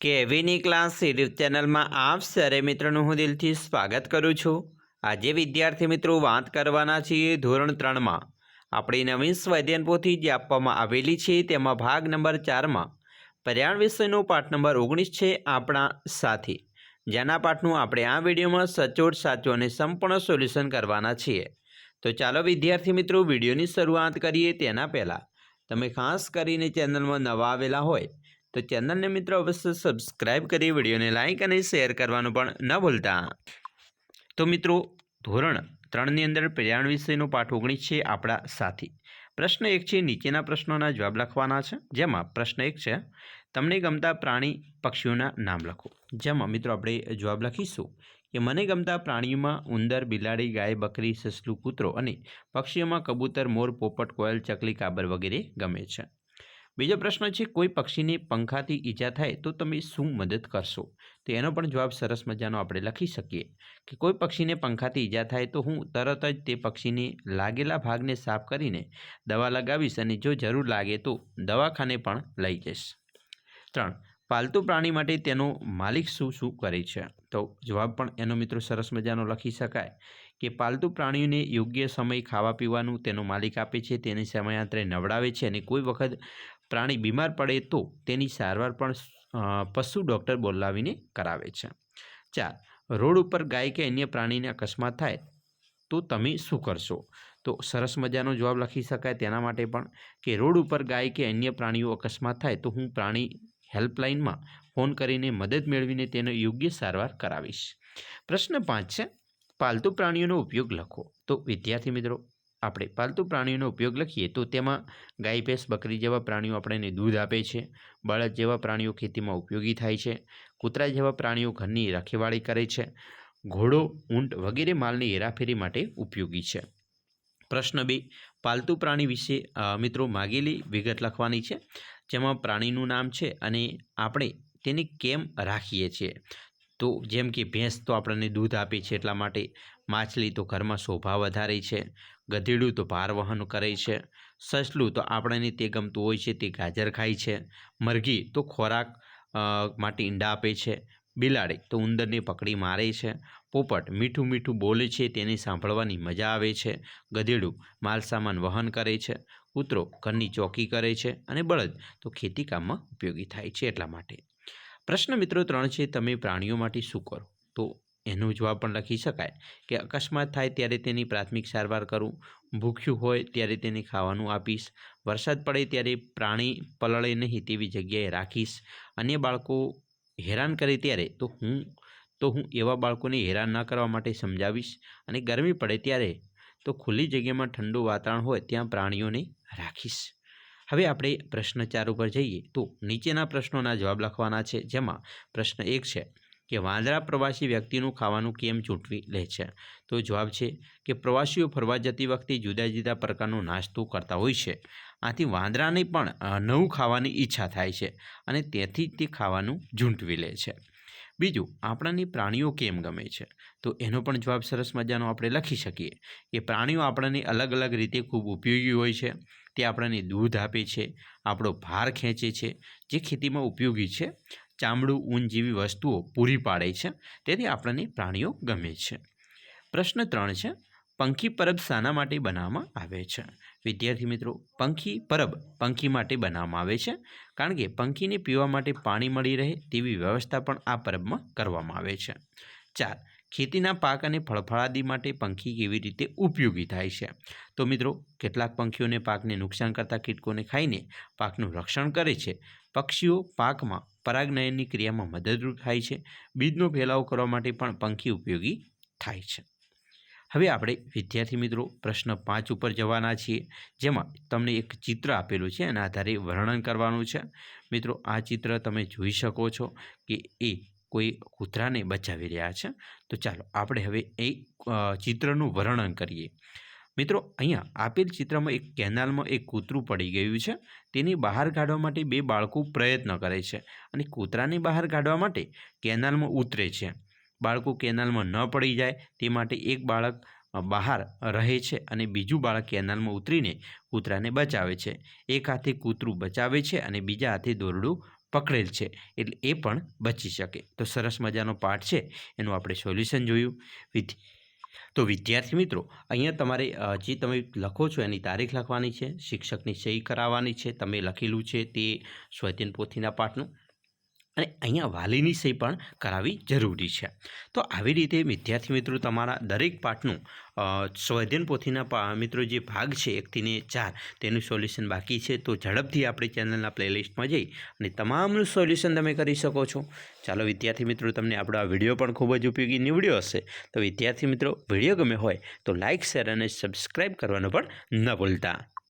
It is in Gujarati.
કેવીની ક્લાસ યુટ્યુબ ચેનલમાં આપ સરે મિત્રોનું હું દિલથી સ્વાગત કરું છું. આજે વિદ્યાર્થી મિત્રો વાત કરવાના છીએ ધોરણ ત્રણમાં. આપણી નવીન સ્વાધ્યાન પોથી જે આપવામાં આવેલી છે તેમાં ભાગ નંબર ચારમાં. પર્યાવરણ વિષયનો પાઠ નંબર ઓગણીસ છે આપણા સાથી. જેના પાઠનું આપણે આ વિડીયોમાં સચોટ, સાચું અને સંપૂર્ણ સોલ્યુશન કરવાના છીએ. તો ચાલો વિદ્યાર્થી મિત્રો વિડીયોની શરૂઆત કરીએ તેના પહેલાં. તમે ખાસ કરીને ચેનલમાં નવા આવેલા હોય તો ચેનલને મિત્રો અવશ્ય સબસ્ક્રાઇબ કરી, વિડીયોને લાઇક અને શેર કરવાનું પણ ન ભૂલતા. તો મિત્રો, ધોરણ ત્રણની અંદર પર્યાવરણ વિષયનો પાઠ ઓગણીસ છે આપણા સાથી. પ્રશ્ન એક છે, નીચેના પ્રશ્નોના જવાબ લખવાના છે. જેમાં પ્રશ્ન એક છે, તમને ગમતા પ્રાણી પક્ષીઓના નામ લખો. જેમાં મિત્રો આપણે જવાબ લખીશું કે, મને ગમતા પ્રાણીઓમાં ઉંદર, બિલાડી, ગાય, બકરી, સસલું, કૂતરો અને પક્ષીઓમાં કબૂતર, મોર, પોપટ, કોયલ, ચકલી, કાબર વગેરે ગમે છે. બીજો પ્રશ્ન છે, કોઈ પક્ષીને પંખાથી ઈજા થાય તો તમે શું મદદ કરશો? તો એનો પણ જવાબ સરસ મજાનો આપણે લખી શકીએ. કે કોઈ પક્ષીને પંખાથી ઈજા થાય તો હું તરત જ તે પક્ષીને લાગેલા ભાગને સાફ કરીને દવા લગાવીશ અને જો જરૂર લાગે તો દવાખાને પણ લઈ જઈશ. ત્રણ, પાલતુ પ્રાણી માટે તેનો માલિક શું શું કરે છે? તો જવાબ પણ એનો મિત્રો સરસ મજાનો લખી શકાય. કે પાલતુ પ્રાણીઓને યોગ્ય સમય ખાવા પીવાનું તેનો માલિક આપે છે, તેને સમયાંતરે નવડાવે છે અને કોઈ વખત પ્રાણી બીમાર પડે તો તેની સારવાર પણ પશુ ડૉક્ટર બોલાવીને કરાવે છે. ચાર, રોડ ઉપર ગાય કે અન્ય પ્રાણીને અકસ્માત થાય તો તમે શું કરશો? તો સરસ મજાનો જવાબ લખી શકાય તેના માટે પણ કે રોડ ઉપર ગાય કે અન્ય પ્રાણીઓ અકસ્માત થાય તો હું પ્રાણી હેલ્પલાઇનમાં ફોન કરીને મદદ મેળવીને તેનો યોગ્ય સારવાર કરાવીશ. પ્રશ્ન પાંચ છે, પાલતુ પ્રાણીઓનો ઉપયોગ લખો. તો વિદ્યાર્થી મિત્રો આપણે પાલતુ પ્રાણીઓનો ઉપયોગ લખીએ તો તેમાં ગાય, ભેંસ, બકરી જેવા પ્રાણીઓ આપણને દૂધ આપે છે. બળદ જેવા પ્રાણીઓ ખેતીમાં ઉપયોગી થાય છે. કૂતરા જેવા પ્રાણીઓ ઘરની રખેવાળી કરે છે. ઘોડો, ઊંટ વગેરે માલની હેરાફેરી માટે ઉપયોગી છે. પ્રશ્ન બે. પાલતુ પ્રાણી વિશે મિત્રો માગેલી વિગત લખવાની છે. જેમાં પ્રાણીનું નામ છે અને આપણે તેને કેમ રાખીએ છીએ? તો જેમ કે ભેંસ તો આપણને દૂધ આપે છે એટલા માટે માછલી તો ઘરમાં શોભા વધારે છે, ગધેડું તો ભાર વહન કરે છે, સસલું તો આપણને તે ગમતું હોય છે તે ગાજર ખાય છે, મરઘી તો ખોરાક માટે ઈંડા આપે છે, બિલાડી તો ઉંદરને પકડી મારે છે, પોપટ મીઠું મીઠું બોલે છે તેને સાંભળવાની મજા આવે છે, ગધેડું માલ સામાન વહન કરે છે, કૂતરો ઘરની ચોકી કરે છે અને બળદ તો ખેતી કામમાં ઉપયોગી થાય છે એટલા માટે. પ્રશ્ન મિત્રો ત્રણ છે, તમે પ્રાણીઓ માટે શું કરો? તો એનો જવાબ પણ લખી શકાય કે અકસ્માત થાય ત્યારે તેની પ્રાથમિક સારવાર કરું, ભૂખ્યું હોય ત્યારે તેને ખાવાનું આપીશ, વરસાદ પડે ત્યારે પ્રાણી પલળે નહીં તેવી જગ્યાએ રાખીશ, અન્ય બાળકો હેરાન કરે ત્યારે તો હું તો હું એવા બાળકોને હેરાન ન કરવા માટે સમજાવીશ અને ગરમી પડે ત્યારે તો ખુલ્લી જગ્યામાં ઠંડુ વાતાવરણ હોય ત્યાં પ્રાણીઓને રાખીશ. હવે આપણે પ્રશ્ન ચાર ઉપર જઈએ. તો નીચેના પ્રશ્નોના જવાબ લખવાના છે, જેમાં પ્રશ્ન એક છે કે વાંદરા પ્રવાસી વ્યક્તિનું ખાવાનું કેમ ચૂંટવી લે છે? તો જવાબ છે કે પ્રવાસીઓ ફરવા જતી વખતે જુદા જુદા પ્રકારનો નાસ્તો કરતા હોય છે. આથી વાંદરાને પણ નવું ખાવાની ઈચ્છા થાય છે અને તેથી તે ખાવાનું ઝૂંટવી લે છે. બીજું, આપણને પ્રાણીઓ કેમ ગમે છે? તો એનો પણ જવાબ સરસ મજાનો આપણે લખી શકીએ કે પ્રાણીઓ આપણને અલગ અલગ રીતે ખૂબ ઉપયોગી હોય છે. તે આપણને દૂધ આપે છે, આપણો ભાર ખેંચે છે, જે ખેતીમાં ઉપયોગી છે, ચામડું, ઊન જેવી વસ્તુઓ પૂરી પાડે છે, તેથી આપણને પ્રાણીઓ ગમે છે. પ્રશ્ન ત્રણ છે, પંખી પરબ શાના માટે બનાવવામાં આવે છે? વિદ્યાર્થી મિત્રો, પંખી પરબ પંખી માટે બનાવવામાં આવે છે, કારણ કે પંખીને પીવા માટે પાણી મળી રહે તેવી વ્યવસ્થા પણ આ પરબમાં કરવામાં આવે છે. ચાર ખેતીના પાક અને ફળફળાદી માટે પંખી કેવી રીતે ઉપયોગી થાય છે? તો મિત્રો, કેટલાક પંખીઓને પાકને નુકસાન કરતા કીટકોને ખાઈને પાકનું રક્ષણ કરે છે. પક્ષીઓ પાકમાં પરાગનયનની ક્રિયામાં મદદરૂપ થાય છે. બીજનો ફેલાવો કરવા માટે પણ પંખી ઉપયોગી થાય છે. હવે આપણે વિદ્યાર્થી મિત્રો, પ્રશ્ન પાંચ ઉપર જવાના છીએ, જેમાં તમને એક ચિત્ર આપેલું છે, એના આધારે વર્ણન કરવાનું છે. મિત્રો, આ ચિત્ર તમે જોઈ શકો છો કે એ કોઈ કૂતરાને બચાવી રહ્યા છે. તો ચાલો, આપણે હવે એ ચિત્રનું વર્ણન કરીએ. મિત્રો, અહીંયા આપેલ ચિત્રમાં એક કેનાલમાં એક કૂતરું પડી ગયું છે. તેની બહાર કાઢવા માટે બે બાળકો પ્રયત્ન કરે છે અને કૂતરાને બહાર કાઢવા માટે કેનાલમાં ઉતરે છે. બાળકો કેનાલમાં ન પડી જાય તે માટે એક બાળક બહાર રહે છે અને બીજું બાળક કેનાલમાં ઉતરીને કૂતરાને બચાવે છે. એક હાથે કૂતરું બચાવે છે અને બીજા હાથે દોરડું પકડેલ છે, એટલે એ પણ બચી શકે. તો સરસ મજાનો પાઠ છે, એનું આપણે સોલ્યુશન જોયું. વિધ તો વિદ્યાર્થી મિત્રો, અહીંયા તમારે જે તમે લખો છો એની તારીખ લખવાની છે, શિક્ષકની સહી કરાવવાની છે, તમે લખેલું છે તે સ્વધ્યન પોથીના પાઠનું. અને અહીંયા વાલીની સહી પણ કરાવવી જરૂરી છે. તો આવી રીતે વિદ્યાર્થી મિત્રો તમારા દરેક પાઠનું સ્વધ્યન પોથીના મિત્રો જે ભાગ છે એકથી ને ચાર, તેનું સોલ્યુશન બાકી છે. તો ઝડપથી આપણી ચેનલના પ્લેલિસ્ટમાં જઈ અને તમામનું સોલ્યુશન તમે કરી શકો છો. ચાલો વિદ્યાર્થી મિત્રો, તમને આપણો આ વીડિયો પણ ખૂબ જ ઉપયોગી નીવડ્યો હશે. તો વિદ્યાર્થી મિત્રો, વીડિયો ગમે હોય તો લાઇક શેર અને સબસ્ક્રાઈબ કરવાનું પણ ન ભૂલતા.